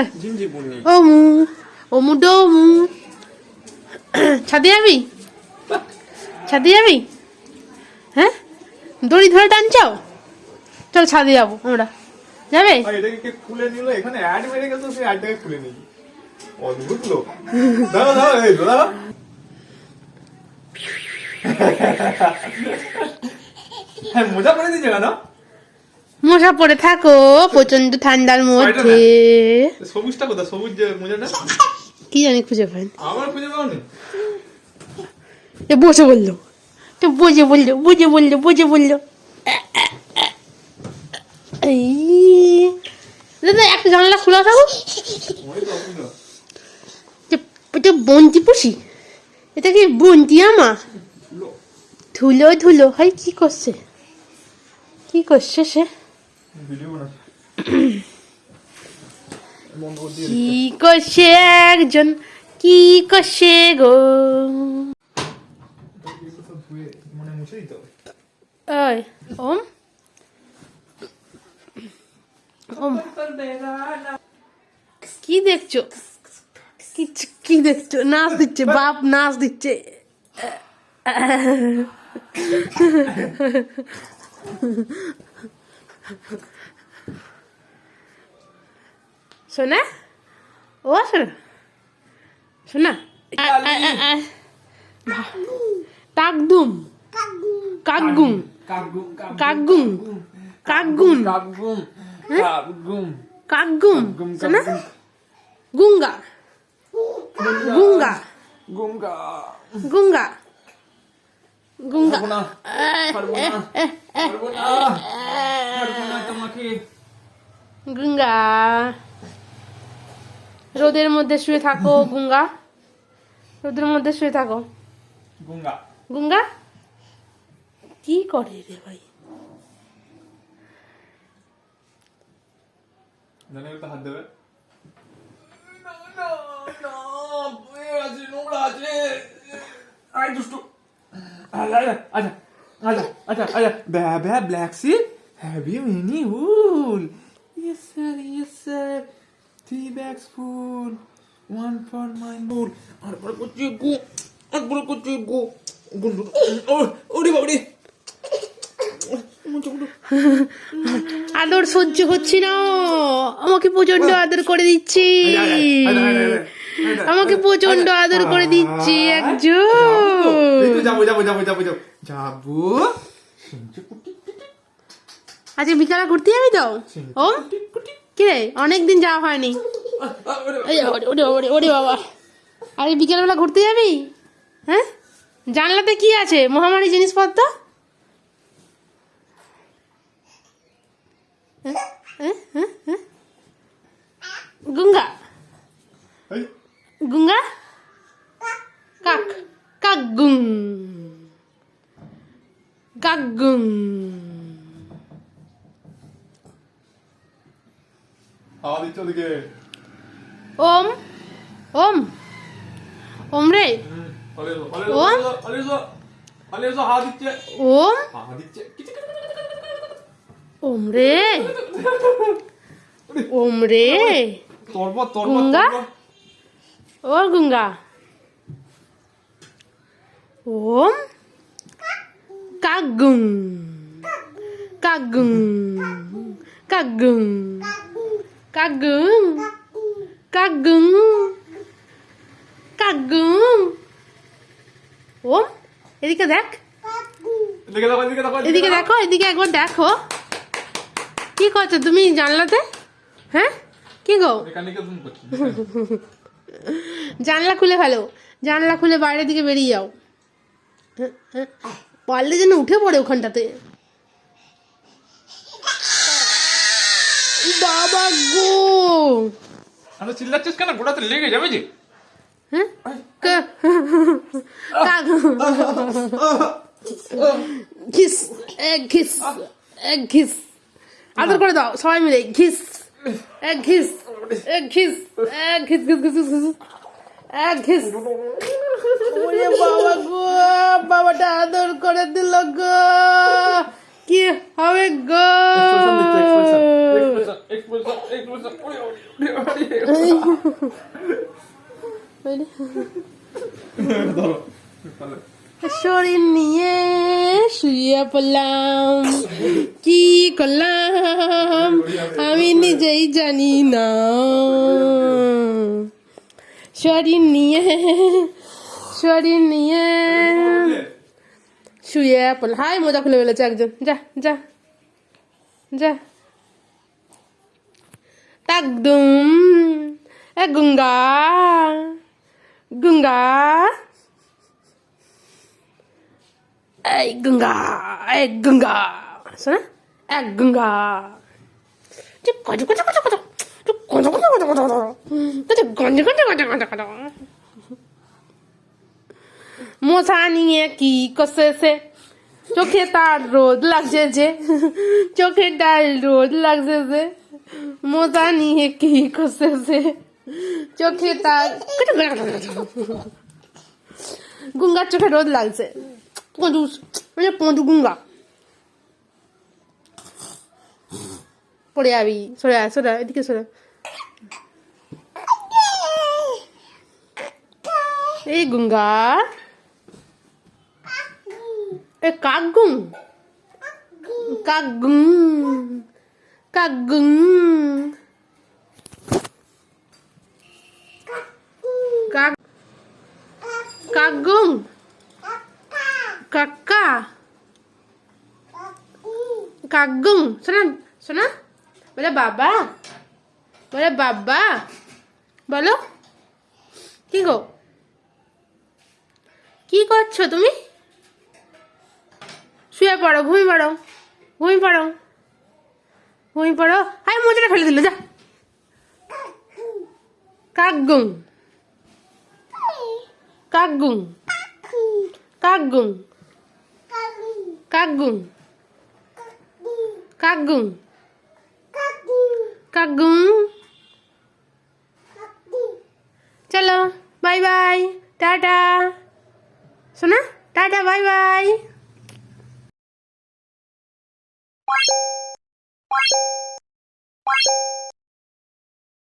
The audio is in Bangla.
ওই ও মু ও মু ডো মু ছাদে যাবি ছাদে যাবি হ্যাঁ দড়ি ধরে টানছাও চল ছাদে যাব আমরা যাবে খুলে নিল এখানে অ্যাড মেরে গেছে সেই অ্যাডটাকে খুলে নিয়েছি অদ্ভুত লোক এই হ্যাঁ মোজা পরে দিয়েছে কেন মশা পড়ে থাকো প্রচণ্ড ঠান্ডার মধ্যে। সবুজটা কোথায়? সবুজ মোজাটা কি জানি খুঁজে পাই আমার খুঁজে পাওনি? বসে বলল। তো বুঝে বলল বুঝে বলল বুঝে বলল। এই। দাদা একটা জানলা খোলা থাকো। এটা বন্তি পুষি? এটা কি বন্তি আমা? ধুলো ধুলো। হাই কি করছে? কি করছে সে? কি করছে একজন কি করছে গো ওম ওম কি দেখছ কি দেখছ নাচ দিচ্ছে বাপ নাচ দিচ্ছে শোনা ও শোনা শোনা টাকদুম কাকগুম কাকগুম কাকগুম কাকগুম কাকগুম কাকগুম কাকগুম গুম শোনা গুঙ্গা গুঙ্গা গুঙ্গা গুঙ্গা গুঙ্গা পারব না তোমাকে গুঙ্গা রোদের মধ্যে শুয়ে থাকো গুঙ্গা রোদের মধ্যে শুয়ে থাকো গুঙ্গা গুঙ্গা কি করে রে ভাই হাত দেবে আচ্ছা আচ্ছা আচ্ছা আচ্ছা আচ্ছা baa baa black sheep have you any wool yes sir yes sir three bags full one for my wool আর বড় করছি গো আর বড় করছি গো গুন্ডু ওরে বাবারে আদর সহ্য হচ্ছে না আমাকে প্রচণ্ড আদর করে দিচ্ছি আমাকে প্রচণ্ড আদর করে দিচ্ছি একজন যাব যাব যাব যাব যাব যাব আজকে বিকালে ঘুরতে যাবি তো? ও? কি রে? অনেকদিন যাওয়া হয়নি। ওরে বাবা। আরে বিকেলবেলা ঘুরতে যাবি? হ্যাঁ? জানলাতে কি আছে? মহামারী জিনিসপত্র? হ্যাঁ? হ্যাঁ? হ্যাঁ? গুঙ্গা। গুঙ্গা? কাক। কাক গুং কাক গুং হাওয়া দিচ্ছে ওদিকে ওম ওম ওম রে ওম কিচিক, ওম রে ওম রে গুঙ্গা? ও গুঙ্গা ওম কাগুং কাগুং কাগুং কাগুং কাগুং কাগুং ওম এদিকে দেখ এদিকে দেখো এদিকে দেখো এদিকে দেখো এদিকে একবার দেখো কি করছ তুমি জানলাতে? হ্যাঁ? কি গো? জানলা খুলে ফেলো। জানলা খুলে বাইরের দিকে বেরিয়ে যাও। হ্যাঁ, হ্যাঁ। পারলে যেন উঠে পড়ে ওখানটাতে। বাবা গো। আরে চিল্লাচ্ছিস কেন? গোড়াতে লেগে যাবে যে। হ্যাঁ? ঘিস এক ঘিস এক ঘিস। আদর করে দাও সবাই মিলে। ঘিস এক ঘিস এক ঘিস এক ঘিস ঘিস ঘিস ঘিস ঘিস। এক ঘিস। ওরে বাবা গো বাবাটা আদর করে দিল গো। কি হবে গো Expression দিচ্ছে, expression. Expression, expression, expression. ওরে, ওরে, ওরে, ওরে। ধরো তাহলে শরীর নিয়ে শুয়ে পড়লাম। কি করলাম? আমি নিজেই জানি না। শরীর নিয়ে শরীর নিয়ে শুয়ে পড়লাম। হাই মোজা খুলে ফেলেছে একজন। যা যা যা। একদম গুঙ্গা গুঙ্গা এই গঙ্গা এই গঙ্গা শোনা এক গঙ্গা কচ চুপ কচ কচ কচ কচ কচ তোতে গঞ্জ গঞ্জ গঞ্জ গঞ্জ গঞ্জ মশা নিয়ে কি কষেছে চোখে তার রোদ লাগছে যে চোখে তার রোদ লাগছে যে মশা নিয়ে কি কষেছে চোখে তার গুঙ্গার চোখে রোদ লাগছে। পঁদু মানে পঁদু গুঙ্গা। পড়ে যাবি সরে আয়, সরে এদিকে সরে এই গুঙ্গা। এ কাগুং কাগুং কাগুং কাক কাগুং কাকা কাগুং শোনা শোনা বলে বাবা বলে বাবা বলো কি গো কি করছ তুমি শুয়ে পড়ো ঘুমিয়ে পড়ো ঘুমিয়ে পড়ো। হাই মোজাটা ফেলে দিল, যা। কাগুং কাগুং কাগুং কাগুং কাগুং কাগুং চলো, বাই বাই, টাটা। শোনা, টাটা, বাই বাই।